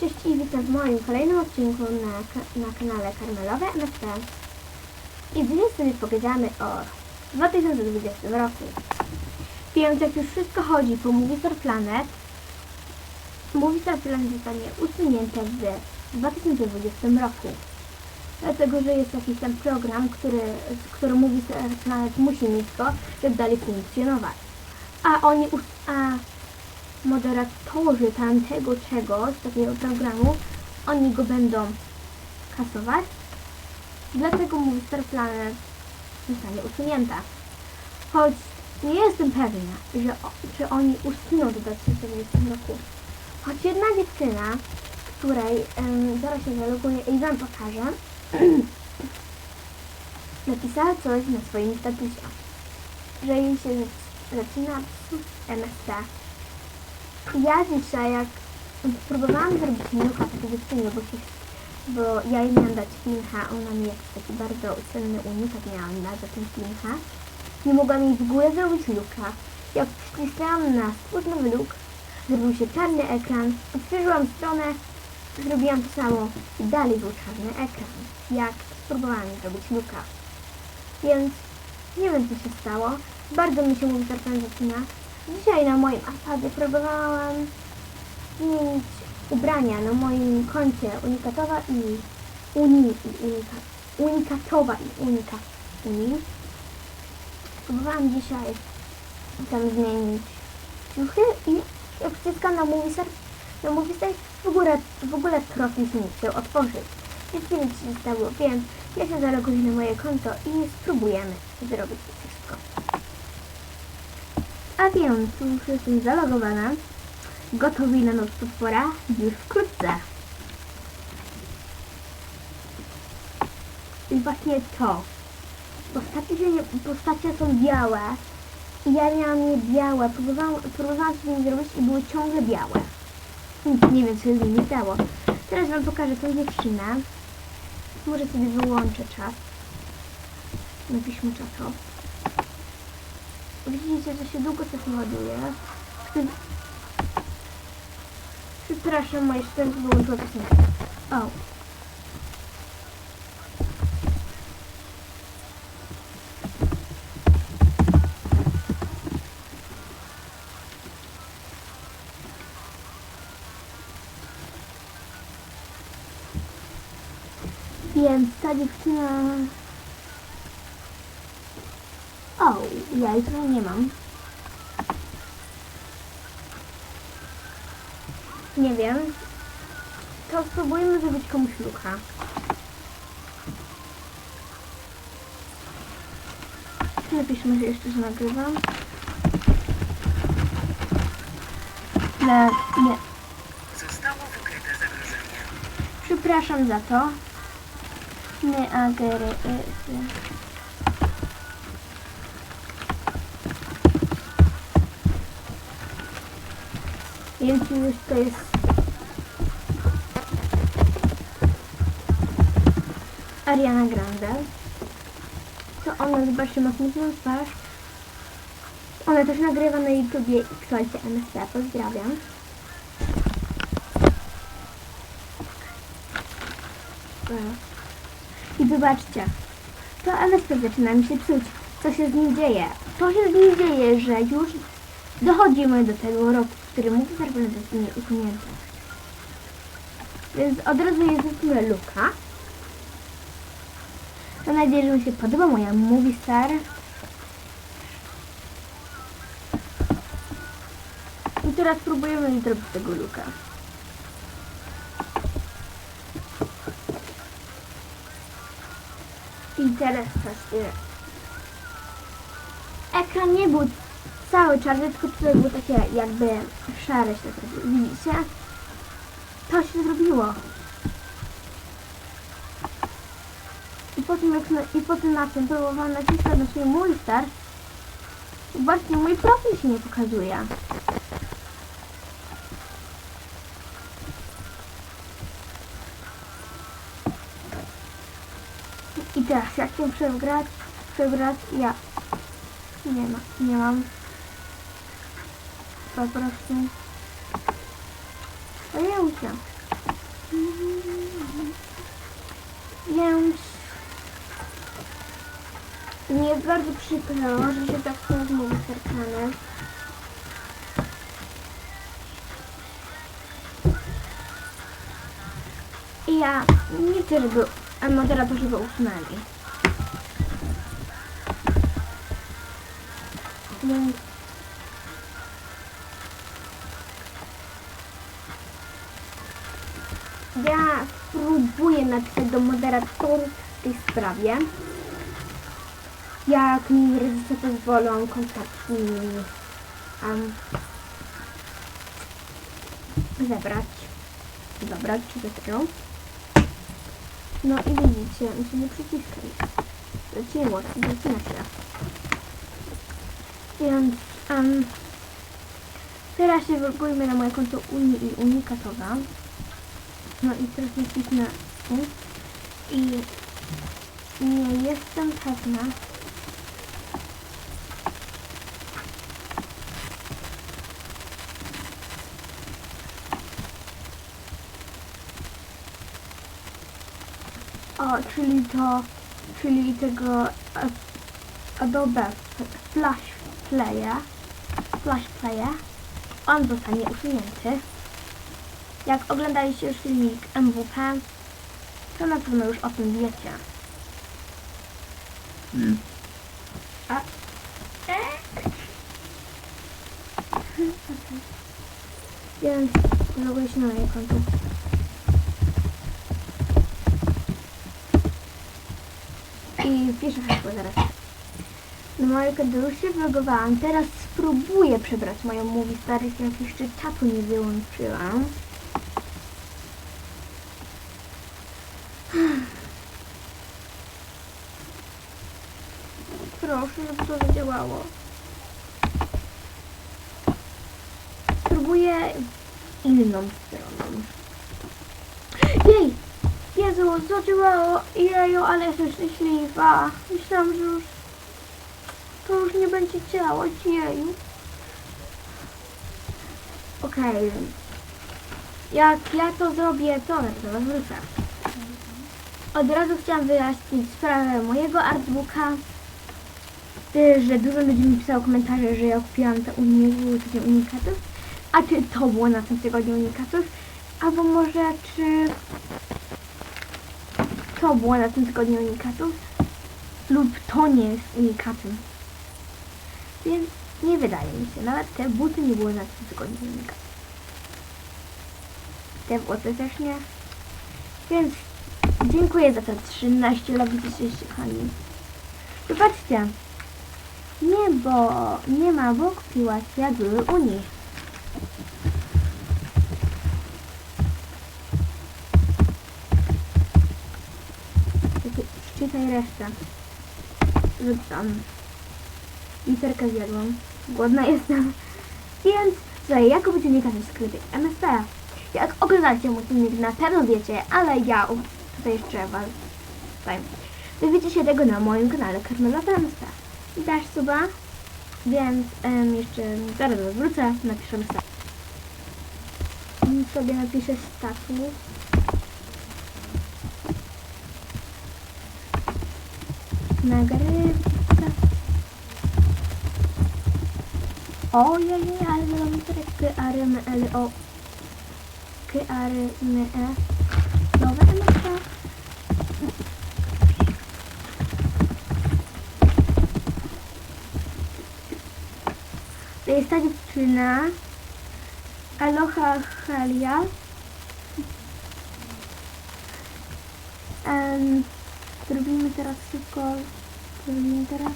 Cześć i witam w moim kolejnym odcinku na, na kanale Karmelowe MSP. I dzisiaj sobie pogadamy o 2020 roku. Więc jak już wszystko chodzi po Movistar Planet, Movistar Planet zostanie usunięte w 2020 roku. Dlatego, że jest jakiś tam program, który, który Movistar Planet musi mieć go, żeby dalej funkcjonować. A oni, a moderatorzy tamtego czegoś, takiego programu, oni go będą kasować. Dlatego mówi Star Planet zostanie usunięta. Choć nie jestem pewna, że o, czy oni usuną do 2020 roku. Choć jedna dziewczyna, której zaraz się zaloguję i wam pokażę, napisała coś na swoim statusie, że jej się zac- zaczyna psuć MSC. Ja dzisiaj jak próbowałam zrobić milka takiego stylu, bo, się, bo ja jej miałam dać pincha, ona mi jakiś taki bardzo cenny unikat miałam dać za ten pincha. Nie mogłam jej w ogóle zrobić luka. Jak przycisnęłam na spód nowy luk, zrobił się czarny ekran, otworzyłam stronę, zrobiłam to samo i dalej był czarny ekran, jak spróbowałam zrobić luka. Więc nie wiem co się stało. Bardzo mi się mówi zaczyna. Dzisiaj na moim iPadzie próbowałam zmienić ubrania na moim koncie unikatowa i uni, i unika, unikatowa i unika uni. Próbowałam dzisiaj tam zmienić ciuchy i jak wciskam na Movistar, na Movistar w ogóle, w ogóle profil się nie chciał otworzyć. Nic nie wiem co się stało, więc ja się zaloguję na moje konto i spróbujemy zrobić to wszystko. A więc już jestem zalogowana. Gotowi na noc potwora już wkrótce. I właśnie to. Postacie, się nie, postacie są białe. I ja miałam je białe. Próbowałam, próbowałam sobie je zrobić i były ciągle białe. Nic nie wiem, co się z nimi stało. Teraz wam pokażę tą dziewczynę. Może sobie wyłączę czas. Napiszmy czas. Widzicie, że się długo coś ładuje. Przepraszam, moje szczęście wyłączyła piosenkę. O. Więc ta dziewczyna... O, ja tutaj nie mam. Nie wiem. To spróbujmy zrobić komuś lucha. Napiszmy, że jeszcze, że nagrywam. Ale nie. Zostało wykryte zagrożenie. Przepraszam za to. Nie agery. y, y. Więc już to jest Ariana Grande. To ona, zobaczcie, ma smutną twarz. Ona też nagrywa na YouTubie Xolcie MSP. Pozdrawiam. I zobaczcie, to MSP zaczyna mi się psuć. Co się z nim dzieje? To się z nim dzieje, że już dochodzimy do tego roku, w którym mówi zarówno zostanie usunięty. Więc od razu jest zróbmy luka. Mam nadzieję, że mi się podoba moja Movie Star. I teraz spróbujemy zrobić tego luka. I teraz patrzcie. Ekran nie był cały czarny, tylko tutaj było takie jakby szare się zrobiło. Widzicie? To się zrobiło. I po tym, jak na, i po tym na tym próbowałam naciskać na swój start. Zobaczcie, mój profil się nie pokazuje. I teraz jak chcę przegrać, przegrać, ja nie ma, nie mam. Po prostu. A ja uciekam. Więc mnie jest bardzo przykro, że się tak rozmowy serkane. I ja nie chcę, żeby moderatorzy go usunęli. Więc ja spróbuję napisać do moderatorów w tej sprawie. Jak mi rodzice pozwolą, kontakt um, zebrać. Zabrać, czy takiego. No i widzicie, mi się nie przyciska nic. Leciło, zacina się. Więc um, teraz się wybójmy na moje konto Unii i Unikatowa. No i teraz nacisnę tu. I nie jestem pewna. O, czyli to, czyli tego e, Adobe Flash Player, Flash Player, on zostanie usunięty. Jak oglądaliście już filmik MWP, to na pewno już o tym wiecie. A. E? Więc loguję się na moje konto. I wpiszę hasło zaraz. Na moje konto już się wlogowałam. Teraz spróbuję przebrać moją mówi starych, jak jeszcze czatu nie wyłączyłam. Zadziałało. Spróbuję inną stroną. Jej! Jezu, zadziałało! Jeju, ale jestem szczęśliwa. Myślałam, że już to już nie będzie działać. Jeju. Okej. Jak ja to zrobię, to do was wrócę. Od razu chciałam wyjaśnić sprawę mojego artbooka, że dużo ludzi mi pisało komentarze, że ja kupiłam te uni- takie unikatów, a czy to było na tym tygodniu unikatów, albo może czy to było na tym tygodniu unikatów, lub to nie jest unikatem. Więc nie wydaje mi się, nawet te buty nie były na tym tygodniu unikatów. Te włosy też nie. Więc Dziękuję za te 13 lat, jesteście kochani. Zobaczcie. Nie, bo nie ma, bo kupiłaś, jak były Unii. Czytaj resztę. Rzucam. Literkę zjadłam. Głodna jestem. Więc, słuchaj, jak kupić unikatę w sklepie MSP? Jak oglądacie mój filmik, na pewno wiecie, ale ja u- tutaj jeszcze was powiem. Dowiecie się tego na moim kanale Karmela MSP. Dasz suba, więc jeszcze zaraz wrócę, napiszę status. sobie napiszę status. Nagrywka. Ojej, ale mam literę K, A, R, M, L, O. K, R, M, E. jest ta dziewczyna. Aloha Halia. Um, zrobimy teraz szybko. Zrobimy teraz.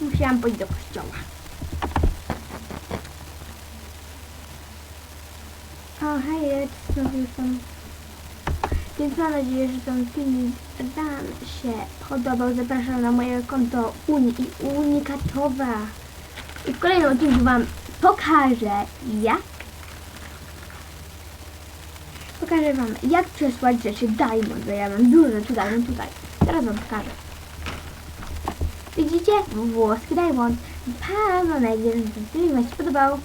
Musiałam pójść do kościoła. O, hej, znowu już tam. Więc mam nadzieję, że ten filmik Wam się podobał. Zapraszam na moje konto Uni i Unikatowa. I w kolejnym odcinku Wam pokażę, jak pokażę Wam, jak przesłać rzeczy Diamond, bo ja mam dużo rzeczy Diamond tutaj. Teraz Wam pokażę. Widzicie? Włoski Diamond. Pa, mam nadzieję, że film Wam się podobał.